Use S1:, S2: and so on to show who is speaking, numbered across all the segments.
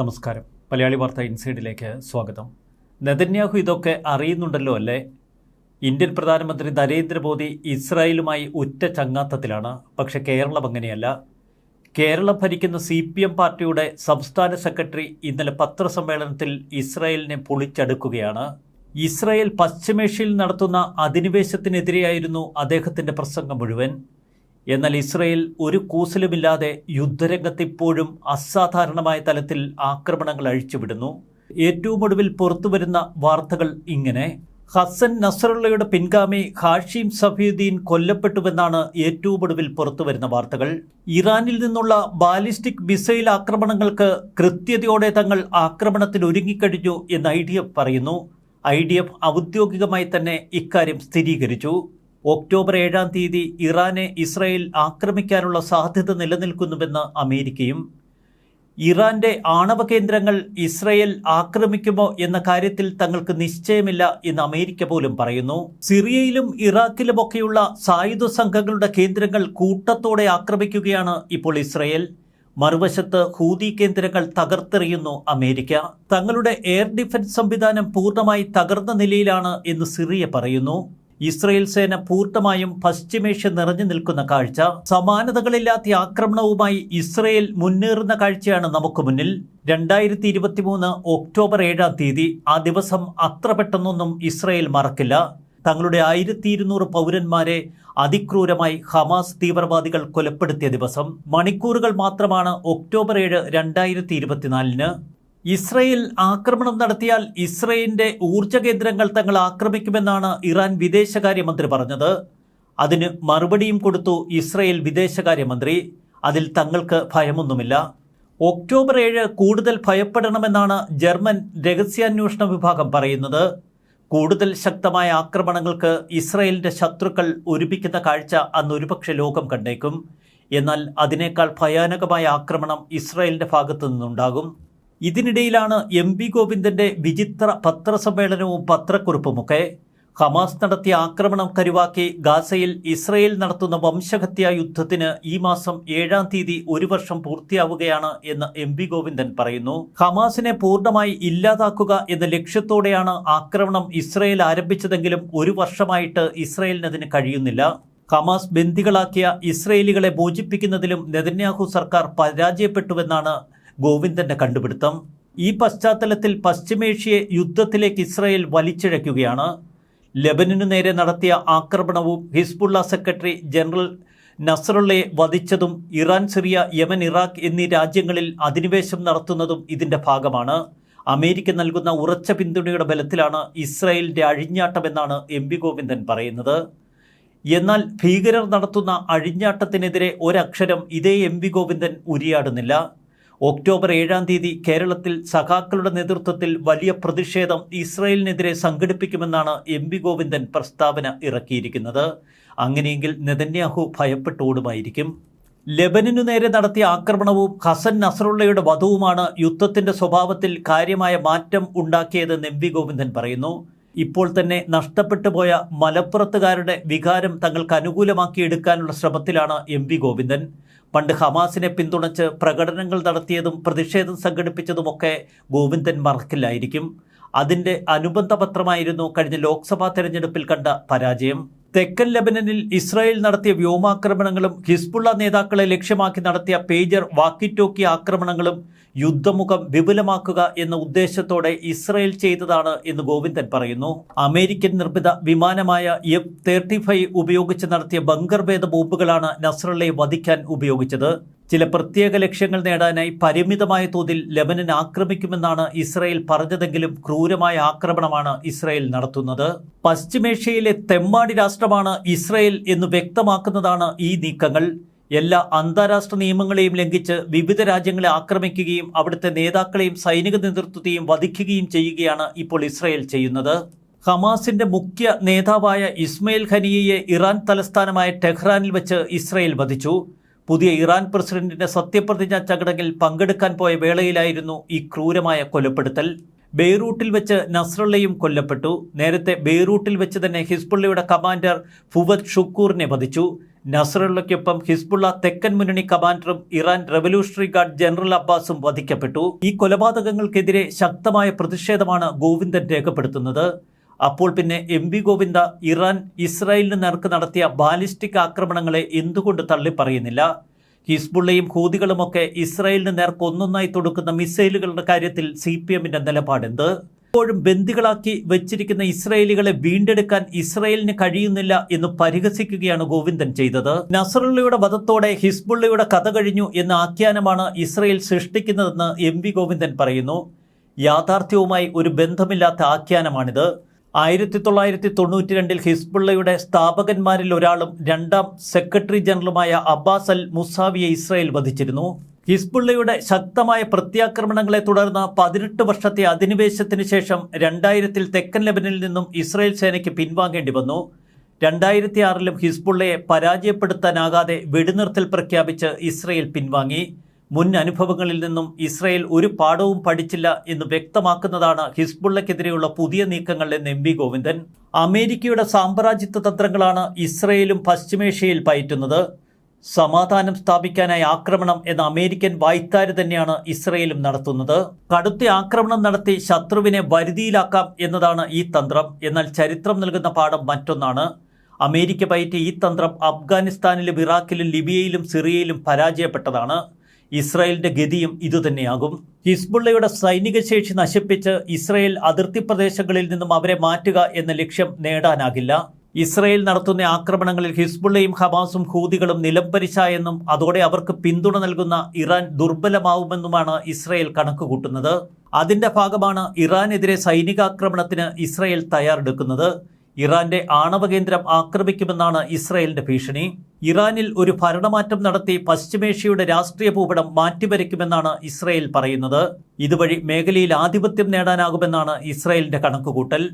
S1: നമസ്കാരം. മലയാളി വാർത്ത ഇൻസൈഡിലേക്ക് സ്വാഗതം. നെതന്യാഹു ഇതൊക്കെ അറിയുന്നുണ്ടല്ലോ അല്ലേ? ഇന്ത്യൻ പ്രധാനമന്ത്രി നരേന്ദ്രമോദി ഇസ്രായേലുമായി ഉറ്റ ചങ്ങാത്തത്തിലാണ്. പക്ഷേ കേരളം അങ്ങനെയല്ല. കേരളം ഭരിക്കുന്ന സി പി എം പാർട്ടിയുടെ സംസ്ഥാന സെക്രട്ടറി ഇന്നലെ പത്രസമ്മേളനത്തിൽ ഇസ്രായേലിനെ പൊളിച്ചടുക്കുകയാണ്. ഇസ്രായേൽ പശ്ചിമേഷ്യയിൽ നടത്തുന്ന അധിനിവേശത്തിനെതിരെയായിരുന്നു അദ്ദേഹത്തിന്റെ പ്രസംഗം മുഴുവൻ. എന്നാൽ ഇസ്രയേൽ ഒരു കൂസലുമില്ലാതെ യുദ്ധരംഗത്ത് ഇപ്പോഴും അസാധാരണമായ തലത്തിൽ ആക്രമണങ്ങൾ അഴിച്ചുവിടുന്നു. ഏറ്റവും ഒടുവിൽ പുറത്തുവരുന്ന വാർത്തകൾ ഇങ്ങനെ. ഹസൻ നസറുള്ളയുടെ പിൻഗാമി ഹാഷിം സഫീദ്ദീൻ കൊല്ലപ്പെട്ടുവെന്നാണ് ഏറ്റവും ഒടുവിൽ പുറത്തുവരുന്ന വാർത്തകൾ. ഇറാനിൽ നിന്നുള്ള ബാലിസ്റ്റിക് മിസൈൽ ആക്രമണങ്ങൾക്ക് കൃത്യതയോടെ തങ്ങൾ ആക്രമണത്തിൽ ഒരുങ്ങിക്കഴിഞ്ഞു എന്ന് ഐ ഡി എഫ് പറയുന്നു. ഐ ഡി എഫ് ഔദ്യോഗികമായി തന്നെ ഇക്കാര്യം സ്ഥിരീകരിച്ചു. ഒക്ടോബർ ഏഴാം തീയതി ഇറാനെ ഇസ്രായേൽ ആക്രമിക്കാനുള്ള സാധ്യത നിലനിൽക്കുന്നുവെന്ന് അമേരിക്കയും ഇറാന്റെ ആണവ കേന്ദ്രങ്ങൾ ഇസ്രയേൽ ആക്രമിക്കുമോ എന്ന കാര്യത്തിൽ തങ്ങൾക്ക് നിശ്ചയമില്ല എന്ന് അമേരിക്ക പോലും പറയുന്നു. സിറിയയിലും ഇറാഖിലുമൊക്കെയുള്ള സായുധ സംഘങ്ങളുടെ കേന്ദ്രങ്ങൾ കൂട്ടത്തോടെ ആക്രമിക്കുകയാണ് ഇപ്പോൾ ഇസ്രയേൽ. മറുവശത്ത് ഹൂതി കേന്ദ്രങ്ങൾ തകർത്തെറിയുന്നു അമേരിക്ക. തങ്ങളുടെ എയർ ഡിഫൻസ് സംവിധാനം പൂർണമായി തകർന്ന നിലയിലാണ് എന്ന് സിറിയ പറയുന്നു. ഇസ്രയേൽ സേന പൂർണമായും പശ്ചിമേഷ്യ നിറഞ്ഞു നിൽക്കുന്ന കാഴ്ച സമാനതകളില്ലാത്ത ആക്രമണവുമായി ഇസ്രയേൽ മുന്നേറുന്ന കാഴ്ചയാണ് നമുക്ക് മുന്നിൽ. രണ്ടായിരത്തി ഇരുപത്തിമൂന്ന് ഒക്ടോബർ ഏഴാം തീയതി ആ ദിവസം അത്ര പെട്ടെന്നൊന്നും ഇസ്രയേൽ മറക്കില്ല. തങ്ങളുടെ ആയിരത്തി ഇരുന്നൂറ് പൗരന്മാരെ അതിക്രൂരമായി ഹമാസ് തീവ്രവാദികൾ കൊലപ്പെടുത്തിയ ദിവസം മണിക്കൂറുകൾ മാത്രമാണ് ഒക്ടോബർ ഏഴ് രണ്ടായിരത്തി ഇരുപത്തിനാലിന് ഇസ്രയേൽ ആക്രമണം നടത്തിയാൽ ഇസ്രയേലിന്റെ ഊർജ കേന്ദ്രങ്ങൾ തങ്ങൾ ആക്രമിക്കുമെന്നാണ് ഇറാൻ വിദേശകാര്യമന്ത്രി പറഞ്ഞത്. അതിന് മറുപടിയും കൊടുത്തു ഇസ്രയേൽ വിദേശകാര്യമന്ത്രി. അതിൽ തങ്ങൾക്ക് ഭയമൊന്നുമില്ല. ഒക്ടോബർ ഏഴ് കൂടുതൽ ഭയപ്പെടണമെന്നാണ് ജർമ്മൻ രഹസ്യാന്വേഷണ വിഭാഗം പറയുന്നത്. കൂടുതൽ ശക്തമായ ആക്രമണങ്ങൾക്ക് ഇസ്രയേലിന്റെ ശത്രുക്കൾ ഒരുമിക്കുന്ന കാഴ്ച അന്ന് ഒരുപക്ഷെ ലോകം കണ്ടേക്കും. എന്നാൽ അതിനേക്കാൾ ഭയാനകമായ ആക്രമണം ഇസ്രയേലിന്റെ ഭാഗത്തു നിന്നുണ്ടാകും. ഇതിനിടയിലാണ് എം പി ഗോവിന്ദന്റെ വിചിത്ര പത്രസമ്മേളനവും പത്രക്കുറിപ്പുമൊക്കെ. ഹമാസ് നടത്തിയ ആക്രമണം കരുവാക്കി ഗാസയിൽ ഇസ്രയേൽ നടത്തുന്ന വംശഹത്യാ യുദ്ധത്തിന് ഈ മാസം ഏഴാം തീയതി ഒരു വർഷം പൂർത്തിയാവുകയാണ് എന്ന് എം പി ഗോവിന്ദൻ പറയുന്നു. ഹമാസിനെ പൂർണമായി ഇല്ലാതാക്കുക എന്ന ലക്ഷ്യത്തോടെയാണ് ആക്രമണം ഇസ്രയേൽ ആരംഭിച്ചതെങ്കിലും ഒരു വർഷമായിട്ട് ഇസ്രയേലിനതിന് കഴിയുന്നില്ല. ഹമാസ് ബന്ദികളാക്കിയ ഇസ്രയേലികളെ മോചിപ്പിക്കുന്നതിലും നെതന്യാഹു സർക്കാർ പരാജയപ്പെട്ടുവെന്നാണ് ഗോവിന്ദന്റെ കണ്ടുപിടുത്തം. ഈ പശ്ചാത്തലത്തിൽ പശ്ചിമേഷ്യയെ യുദ്ധത്തിലേക്ക് ഇസ്രായേൽ വലിച്ചിഴയ്ക്കുകയാണ് ലെബനനു നേരെ നടത്തിയ ആക്രമണവും ഹിസ്ബുള്ള സെക്രട്ടറി ജനറൽ നസറുള്ളയെ വധിച്ചതും ഇറാൻ സിറിയ യമൻ ഇറാഖ് എന്നീ രാജ്യങ്ങളിൽ അധിനിവേശം നടത്തുന്നതും ഇതിന്റെ ഭാഗമാണ്. അമേരിക്ക നൽകുന്ന ഉറച്ച പിന്തുണയുടെ ബലത്തിലാണ് ഇസ്രായേലിന്റെ അഴിഞ്ഞാട്ടമെന്നാണ് എം വി ഗോവിന്ദൻ പറയുന്നത്. എന്നാൽ ഭീകരർ നടത്തുന്ന അഴിഞ്ഞാട്ടത്തിനെതിരെ ഒരക്ഷരം ഇതേ എം വി ഗോവിന്ദൻ ഉരിയാടുന്നില്ല. ഒക്ടോബർ ഏഴാം തീയതി കേരളത്തിൽ സഖാക്കളുടെ നേതൃത്വത്തിൽ വലിയ പ്രതിഷേധം ഇസ്രായേലിനെതിരെ സംഘടിപ്പിക്കുമെന്നാണ് എം വി ഗോവിന്ദൻ പ്രസ്താവന ഇറക്കിയിരിക്കുന്നത്. അങ്ങനെയെങ്കിൽ നെതന്യാഹു ഭയപ്പെട്ടോടുമായിരിക്കും. ലബനനു നേരെ നടത്തിയ ആക്രമണവും ഹസൻ നസറുള്ളയുടെ വധവുമാണ് യുദ്ധത്തിന്റെ സ്വഭാവത്തിൽ കാര്യമായ മാറ്റം ഉണ്ടാക്കിയതെന്ന് എം വി ഗോവിന്ദൻ പറയുന്നു. ഇപ്പോൾ തന്നെ നഷ്ടപ്പെട്ടു പോയ മലപ്പുറത്തുകാരുടെ വികാരം തങ്ങൾക്ക് അനുകൂലമാക്കിയെടുക്കാനുള്ള ശ്രമത്തിലാണ് എം വി ഗോവിന്ദൻ. പണ്ട് ഹമാസിനെ പിന്തുണച്ച് പ്രകടനങ്ങൾ നടത്തിയതും പ്രതിഷേധം സംഘടിപ്പിച്ചതുമൊക്കെ ഗോവിന്ദൻ മറക്കില്ലായിരിക്കും അതിന്റെ അനുബന്ധ പത്രമായിരുന്നു കഴിഞ്ഞ ലോക്സഭാ തെരഞ്ഞെടുപ്പിൽ കണ്ട പരാജയം. തെക്കൻ ലബനനിൽ ഇസ്രായേൽ നടത്തിയ വ്യോമാക്രമണങ്ങളും ഹിസ്ബുള്ള നേതാക്കളെ ലക്ഷ്യമാക്കി നടത്തിയ പേജർ വാക്കിറ്റോക്കി ആക്രമണങ്ങളും യുദ്ധമുഖം വിപുലമാക്കുക എന്ന ഉദ്ദേശത്തോടെ ഇസ്രയേൽ ചെയ്തതാണ് എന്ന് ഗോവിന്ദൻ പറയുന്നു. അമേരിക്കൻ നിർമ്മിത വിമാനമായ എഫ് തേർട്ടി ഫൈവ് ഉപയോഗിച്ച് നടത്തിയ ബങ്കർ ഭേദ ബോംബുകളാണ് നസ്രള്ളയെ വധിക്കാൻ ഉപയോഗിച്ചത്. ചില പ്രത്യേക ലക്ഷ്യങ്ങൾ നേടാനായി പരിമിതമായ തോതിൽ ലെബനൻ ആക്രമിക്കുമെന്നാണ് ഇസ്രായേൽ പറഞ്ഞതെങ്കിലും ക്രൂരമായ ആക്രമണമാണ് ഇസ്രായേൽ നടത്തുന്നത്. പശ്ചിമേഷ്യയിലെ തെമ്മാടി രാഷ്ട്രമാണ് ഇസ്രായേൽ എന്ന് വ്യക്തമാക്കുന്നതാണ് ഈ നീക്കങ്ങൾ. എല്ലാ അന്താരാഷ്ട്ര നിയമങ്ങളെയും ലംഘിച്ച് വിവിധ രാജ്യങ്ങളെ ആക്രമിക്കുകയും അവിടുത്തെ നേതാക്കളെയും സൈനിക നേതൃത്വത്തെയും വധിക്കുകയും ചെയ്യുകയാണ് ഇപ്പോൾ ഇസ്രായേൽ ചെയ്യുന്നത്. ഹമാസിന്റെ മുഖ്യ നേതാവായ ഇസ്മയിൽ ഖനിയയെ ഇറാൻ തലസ്ഥാനമായ ടെഹ്റാനിൽ വെച്ച് ഇസ്രായേൽ വധിച്ചു. പുതിയ ഇറാൻ പ്രസിഡന്റിന്റെ സത്യപ്രതിജ്ഞാ ചടങ്ങിൽ പങ്കെടുക്കാൻ പോയ വേളയിലായിരുന്നു ഈ ക്രൂരമായ കൊലപ്പെടുത്തൽ. ബെയ്റൂട്ടിൽ വെച്ച് നസ്രള്ളയും കൊല്ലപ്പെട്ടു. നേരത്തെ ബെയ്റൂട്ടിൽ വെച്ച് തന്നെ ഹിസ്ബുള്ളയുടെ കമാൻഡർ ഫുവദ് ഷുക്കൂറിനെ വധിച്ചു. നസറുള്ളയ്ക്കൊപ്പം ഹിസ്ബുള്ള തെക്കൻ മുന്നണി കമാൻഡറും ഇറാൻ റവല്യൂഷണറി ഗാർഡ് ജനറൽ അബ്ബാസും വധിക്കപ്പെട്ടു. ഈ കൊലപാതകങ്ങൾക്കെതിരെ ശക്തമായ പ്രതിഷേധമാണ് ഗോവിന്ദൻ രേഖപ്പെടുത്തുന്നത്. അപ്പോൾ പിന്നെ എം വി ഗോവിന്ദ ഇറാൻ ഇസ്രായേലിന് നേർക്ക് നടത്തിയ ബാലിസ്റ്റിക് ആക്രമണങ്ങളെ എന്തുകൊണ്ട് തള്ളിപ്പറയുന്നില്ല? ഹിസ്ബുള്ളയും ഹൂതികളുമൊക്കെ ഇസ്രായേലിന് നേർക്ക് ഒന്നൊന്നായി തൊടുക്കുന്ന മിസൈലുകളുടെ കാര്യത്തിൽ സി പി എമ്മിന്റെ നിലപാടെന്ത്? ഇപ്പോഴും ബന്ദികളാക്കി വെച്ചിരിക്കുന്ന ഇസ്രയേലികളെ വീണ്ടെടുക്കാൻ ഇസ്രയേലിന് കഴിയുന്നില്ല എന്ന് പരിഹസിക്കുകയാണ് ഗോവിന്ദൻ ചെയ്തത്. നസറുള്ളയുടെ വധത്തോടെ ഹിസ്ബുള്ളയുടെ കഥ കഴിഞ്ഞു എന്ന ആഖ്യാനമാണ് ഇസ്രയേൽ സൃഷ്ടിക്കുന്നതെന്ന് എം വി ഗോവിന്ദൻ പറയുന്നു. യാഥാർത്ഥ്യവുമായി ഒരു ബന്ധമില്ലാത്ത ആഖ്യാനമാണിത്. ആയിരത്തി തൊള്ളായിരത്തി തൊണ്ണൂറ്റി രണ്ടിൽ ഹിസ്ബുള്ളയുടെ സ്ഥാപകന്മാരിൽ ഒരാളും രണ്ടാം സെക്രട്ടറി ജനറലുമായ അബ്ബാസ് അൽ മുസാവിയെ ഇസ്രായേൽ വധിച്ചിരുന്നു. ഹിസ്ബുള്ളയുടെ ശക്തമായ പ്രത്യാക്രമണങ്ങളെ തുടർന്ന് പതിനെട്ട് വർഷത്തെ അധിനിവേശത്തിന് ശേഷം രണ്ടായിരത്തിൽ തെക്കൻ ലെബനിൽ നിന്നും ഇസ്രായേൽ സേനയ്ക്ക് പിൻവാങ്ങേണ്ടി വന്നു. രണ്ടായിരത്തി ആറിലും ഹിസ്ബുള്ളയെ പരാജയപ്പെടുത്താനാകാതെ വെടിനിർത്തൽ പ്രഖ്യാപിച്ച് ഇസ്രയേൽ പിൻവാങ്ങി. മുൻ അനുഭവങ്ങളിൽ നിന്നും ഇസ്രയേൽ ഒരു പാഠവും പഠിച്ചില്ല എന്ന് വ്യക്തമാക്കുന്നതാണ് ഹിസ്ബുള്ളക്കെതിരെയുള്ള പുതിയ നീക്കങ്ങൾ എന്ന് എം വി ഗോവിന്ദൻ. അമേരിക്കയുടെ സാമ്രാജ്യത്വ തന്ത്രങ്ങളാണ് ഇസ്രയേലും പശ്ചിമേഷ്യയിൽ പയറ്റുന്നത്. സമാധാനം സ്ഥാപിക്കാനായി ആക്രമണം എന്ന അമേരിക്കൻ വായ്ത്താര് തന്നെയാണ് ഇസ്രയേലും നടത്തുന്നത്. കടുത്ത ആക്രമണം നടത്തി ശത്രുവിനെ വരുതിയിലാക്കാം എന്നതാണ് ഈ തന്ത്രം. എന്നാൽ ചരിത്രം നൽകുന്ന പാഠം മറ്റൊന്നാണ്. അമേരിക്ക പയറ്റിയ ഈ തന്ത്രം അഫ്ഗാനിസ്ഥാനിലും ഇറാഖിലും ലിബിയയിലും സിറിയയിലും പരാജയപ്പെട്ടതാണ്. ഇസ്രായേലിന്റെ ഗതിയും ഇതുതന്നെയാകും. ഹിസ്ബുള്ളയുടെ സൈനിക ശേഷി നശിപ്പിച്ച് ഇസ്രായേൽ അതിർത്തി പ്രദേശങ്ങളിൽ നിന്നും അവരെ മാറ്റുക എന്ന ലക്ഷ്യം നേടാനാകില്ല. ഇസ്രായേൽ നടത്തുന്ന ആക്രമണങ്ങളിൽ ഹിസ്ബുള്ളയും ഹമാസും ഹൂതികളും നിലംപരിശ എന്നും അതോടെ അവർക്ക് പിന്തുണ നൽകുന്ന ഇറാൻ ദുർബലമാവുമെന്നുമാണ് ഇസ്രായേൽ കണക്കുകൂട്ടുന്നത്. അതിന്റെ ഭാഗമാണ് ഇറാനെതിരെ സൈനികാക്രമണത്തിന് ഇസ്രയേൽ തയ്യാറെടുക്കുന്നത്. ഇറാന്റെ ആണവ കേന്ദ്രം ആക്രമിക്കുമെന്നാണ് ഇസ്രയേലിന്റെ ഭീഷണി. ഇറാനിൽ ഒരു ഭരണമാറ്റം നടത്തി പശ്ചിമേഷ്യയുടെ രാഷ്ട്രീയ ഭൂപടം മാറ്റിവരയ്ക്കുമെന്നാണ് ഇസ്രയേൽ പറയുന്നത്. ഇതുവഴി മേഖലയിൽ ആധിപത്യം നേടാനാകുമെന്നാണ് ഇസ്രയേലിന്റെ കണക്കുകൂട്ടൽ.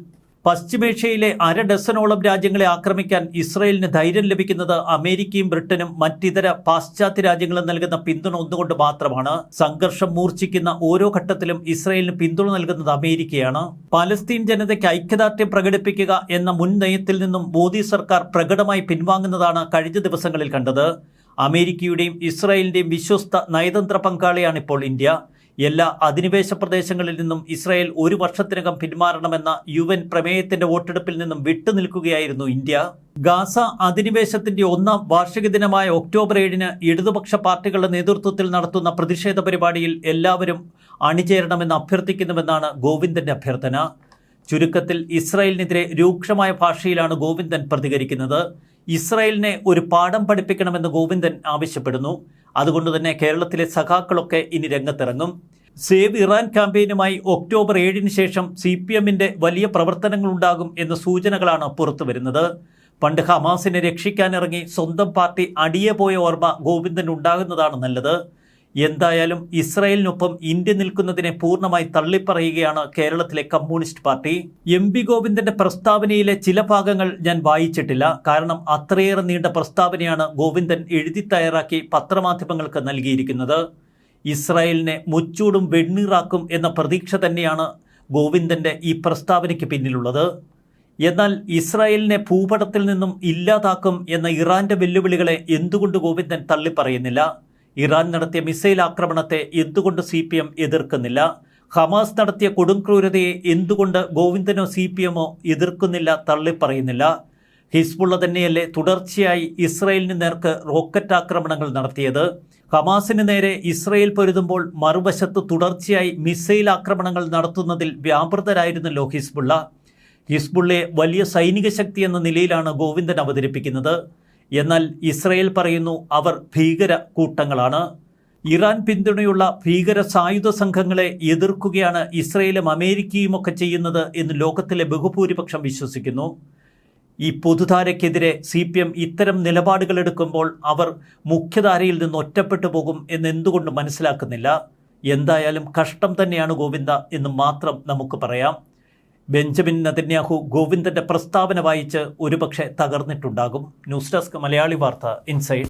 S1: പശ്ചിമേഷ്യയിലെ അര ഡസനോളം രാജ്യങ്ങളെ ആക്രമിക്കാൻ ഇസ്രയേലിന് ധൈര്യം ലഭിക്കുന്നത് അമേരിക്കയും ബ്രിട്ടനും മറ്റിതര പാശ്ചാത്യ രാജ്യങ്ങളും നൽകുന്ന പിന്തുണ ഒന്നുകൊണ്ട് മാത്രമാണ്. സംഘർഷം മൂർച്ഛിക്കുന്ന ഓരോ ഘട്ടത്തിലും ഇസ്രയേലിന് പിന്തുണ നൽകുന്നത് അമേരിക്കയാണ്. പലസ്തീൻ ജനതയ്ക്ക് ഐക്യദാർഢ്യം പ്രകടിപ്പിക്കുക എന്ന മുൻ നയത്തിൽ നിന്നും മോദി സർക്കാർ പ്രകടമായി പിൻവാങ്ങുന്നതാണ് കഴിഞ്ഞ ദിവസങ്ങളിൽ കണ്ടത്. അമേരിക്കയുടെയും ഇസ്രായേലിന്റെയും വിശ്വസ്ത നയതന്ത്ര പങ്കാളിയാണ് ഇപ്പോൾ ഇന്ത്യ. എല്ലാ അധിനിവേശ പ്രദേശങ്ങളിൽ നിന്നും ഇസ്രായേൽ ഒരു വർഷത്തിനകം പിന്മാറണമെന്ന യു എൻ പ്രമേയത്തിന്റെ വോട്ടെടുപ്പിൽ നിന്നും വിട്ടുനിൽക്കുകയായിരുന്നു ഇന്ത്യ. ഗാസ അധിനിവേശത്തിന്റെ ഒന്നാം വാർഷിക ദിനമായ ഒക്ടോബർ ഏഴിന് ഇടതുപക്ഷ പാർട്ടികളുടെ നേതൃത്വത്തിൽ നടത്തുന്ന പ്രതിഷേധ പരിപാടിയിൽ എല്ലാവരും അണിചേരണമെന്ന് അഭ്യർത്ഥിക്കുന്നുവെന്നാണ് ഗോവിന്ദന്റെ അഭ്യർത്ഥന. ചുരുക്കത്തിൽ ഇസ്രായേലിനെതിരെ രൂക്ഷമായ ഭാഷയിലാണ് ഗോവിന്ദൻ പ്രതികരിക്കുന്നത്. ഇസ്രായേലിനെ ഒരു പാഠം പഠിപ്പിക്കണമെന്ന് ഗോവിന്ദൻ ആവശ്യപ്പെടുന്നു. അതുകൊണ്ട് തന്നെ കേരളത്തിലെ സഖാക്കളൊക്കെ ഇനി രംഗത്തിറങ്ങും. സേവ് ഇറാൻ ക്യാമ്പയിനുമായി ഒക്ടോബർ ഏഴിന് ശേഷം സി പി എമ്മിന്റെ വലിയ പ്രവർത്തനങ്ങളുണ്ടാകും എന്ന സൂചനകളാണ് പുറത്തു വരുന്നത്. പണ്ട് ഹമാസിനെ രക്ഷിക്കാനിറങ്ങി സ്വന്തം പാർട്ടി അടിയെ പോയ ഓർമ്മ ഗോവിന്ദൻ ഉണ്ടാകുന്നതാണ് നല്ലത്. എന്തായാലും ഇസ്രായേലിനൊപ്പം ഇന്ത്യ നിൽക്കുന്നതിനെ പൂർണമായി തള്ളിപ്പറയുകയാണ് കേരളത്തിലെ കമ്മ്യൂണിസ്റ്റ് പാർട്ടി. എം പി ഗോവിന്ദന്റെ പ്രസ്താവനയിലെ ചില ഭാഗങ്ങൾ ഞാൻ വായിച്ചിട്ടില്ല. കാരണം അത്രയേറെ നീണ്ട പ്രസ്താവനയാണ് ഗോവിന്ദൻ എഴുതി തയ്യാറാക്കി പത്രമാധ്യമങ്ങൾക്ക് നൽകിയിരിക്കുന്നത്. ഇസ്രായേലിനെ മുച്ചൂടും വെണ്ണീറാക്കും എന്ന പ്രതീക്ഷ തന്നെയാണ് ഗോവിന്ദന്റെ ഈ പ്രസ്താവനയ്ക്ക് പിന്നിലുള്ളത്. എന്നാൽ ഇസ്രായേലിനെ ഭൂപടത്തിൽ നിന്നും ഇല്ലാതാക്കും എന്ന ഇറാന്റെ വെല്ലുവിളികളെ എന്തുകൊണ്ട് ഗോവിന്ദൻ തള്ളിപ്പറയുന്നില്ല? ഇറാൻ നടത്തിയ മിസൈൽ ആക്രമണത്തെ എന്തുകൊണ്ട് സി പി എം എതിർക്കുന്നില്ല? ഹമാസ് നടത്തിയ കൊടുംക്രൂരതയെ എന്തുകൊണ്ട് ഗോവിന്ദനോ സി പി എമ്മോ എതിർക്കുന്നില്ല തള്ളിപ്പറയുന്നില്ല ഹിസ്ബുള്ള തന്നെയല്ലേ തുടർച്ചയായി ഇസ്രയേലിന് നേർക്ക് റോക്കറ്റ് ആക്രമണങ്ങൾ നടത്തിയത്? ഹമാസിന് നേരെ ഇസ്രയേൽ പൊരുതുമ്പോൾ മറുവശത്ത് തുടർച്ചയായി മിസൈൽ ആക്രമണങ്ങൾ നടത്തുന്നതിൽ വ്യാപൃതരായിരുന്നല്ലോ ഹിസ്ബുള്ള. ഹിസ്ബുള്ളയെ വലിയ സൈനിക ശക്തി എന്ന നിലയിലാണ് ഗോവിന്ദൻ അവതരിപ്പിക്കുന്നത്. എന്നാൽ ഇസ്രയേൽ പറയുന്നു അവർ ഭീകര കൂട്ടങ്ങളാണ് ഇറാൻ പിന്തുണയുള്ള ഭീകര സായുധ സംഘങ്ങളെ എതിർക്കുകയാണ് ഇസ്രയേലും അമേരിക്കയും ഒക്കെ ചെയ്യുന്നത് എന്ന് ലോകത്തിലെ ബഹുഭൂരിപക്ഷം വിശ്വസിക്കുന്നു. ഈ പൊതുധാരയ്ക്കെതിരെ സി പി എം ഇത്തരം നിലപാടുകൾ എടുക്കുമ്പോൾ അവർ മുഖ്യധാരയിൽ നിന്ന് ഒറ്റപ്പെട്ടു പോകും എന്ന് എന്തുകൊണ്ട് മനസ്സിലാക്കുന്നില്ല. എന്തായാലും കഷ്ടം തന്നെയാണ് ഗോവിന്ദ എന്ന് മാത്രം നമുക്ക് പറയാം. ബെഞ്ചമിൻ നതന്യാഹു ഗോവിന്ദന്റെ പ്രസ്താവന വായിച്ച് ഒരുപക്ഷെ തകർന്നിട്ടുണ്ടാകും. ന്യൂസ് ഡെസ്ക് മലയാളി വാർത്ത ഇൻസൈഡ്.